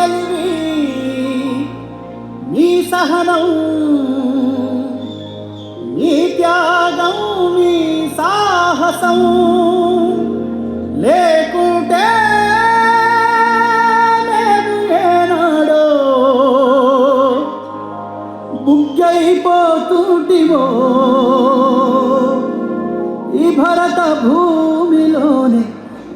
తెలివి నీ సహనం నీ త్యాగం నీ సాహసం.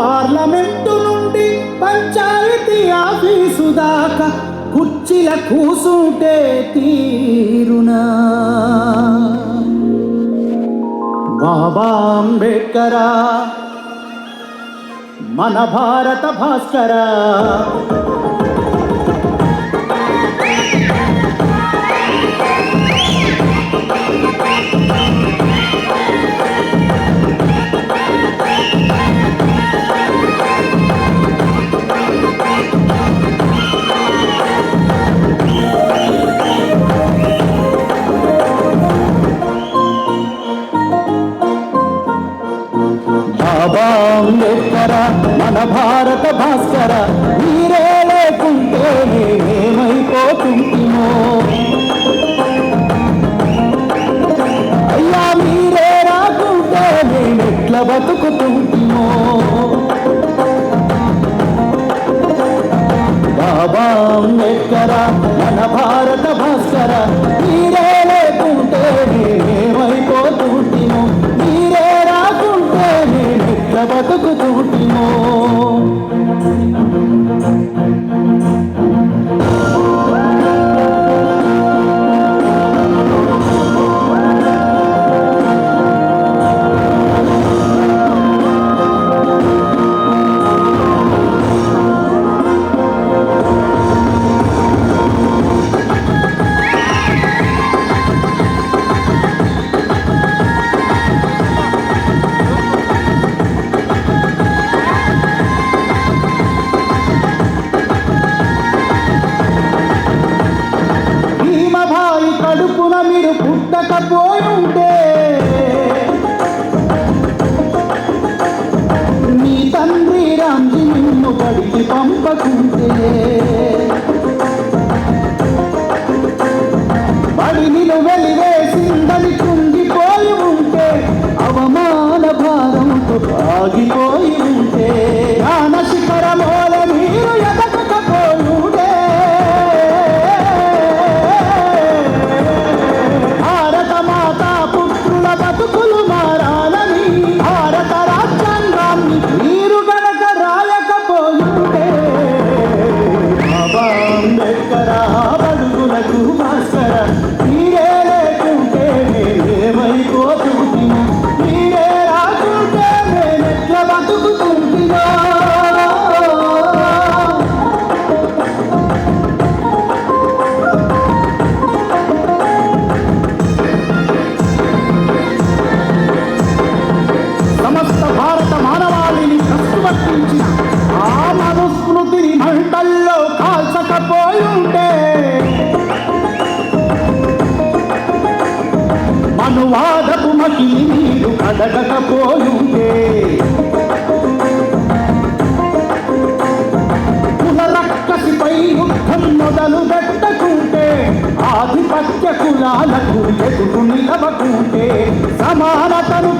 పార్లమెంటు నుండి పంచాయతీ ఆఫీసు దాకా కుర్చీల కూసుంటే తీరునా? బాబా అంబేద్కరా మన భారత భాస్కరా భాస్కర మీరే లేకుంటే ఏమైపోతుంటిమో అయ్యా మీరే రాకుంటే మేమెట్ల బతుకుతుంటుమో. బాబా అంబేద్కర మన భారత భాస్కర మీరే పంపకుంటే బడుగులకు భాస్కర కులాలకు ఎదురు నిలవకుంటే సమానతను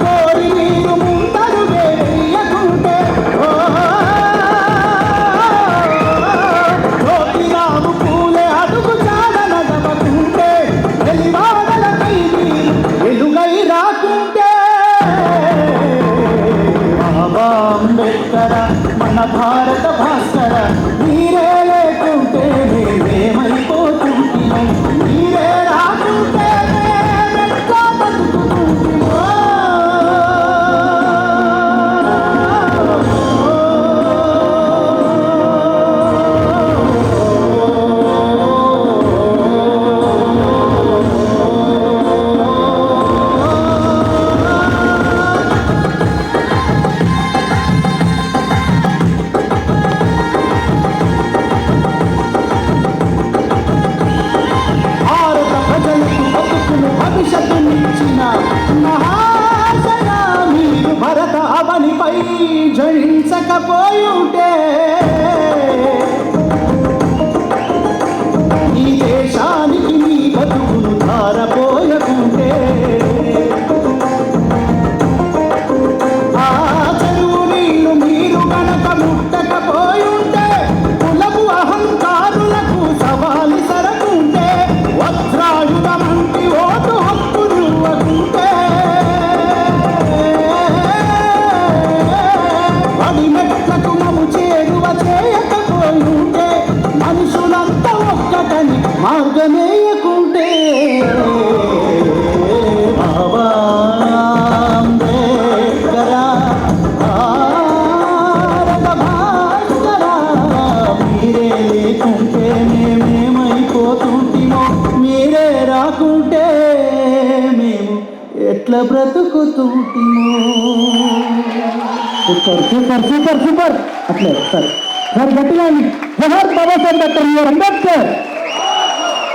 দেখা বই উঠে మేము ఎట్లా బ్రతుకుతుంటిమో. Super super super super. అట్లే సార్. సార్ గట్టిగా అండి. జవహర్ బాబాసాహెబ్ డాక్టర్ అంబేద్కర్.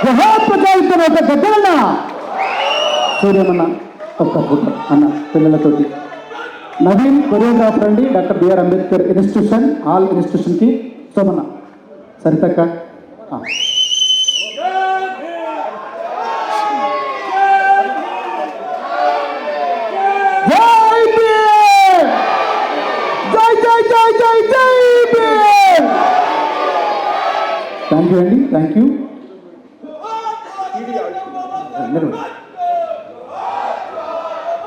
ప్రజాయుద్ధం ఒక గద్దెలన్న సూర్యమన్న ఒక్క ఫోటో అన్న పిల్లలతోటి. నవీన్ కొరియోగ్రాఫర్ అండి doctor BR Ambedkar institution all ఇన్స్టిట్యూషన్కి Somanna. సరితక్క thank you అండి థ్యాంక్ యూ धन्यवाद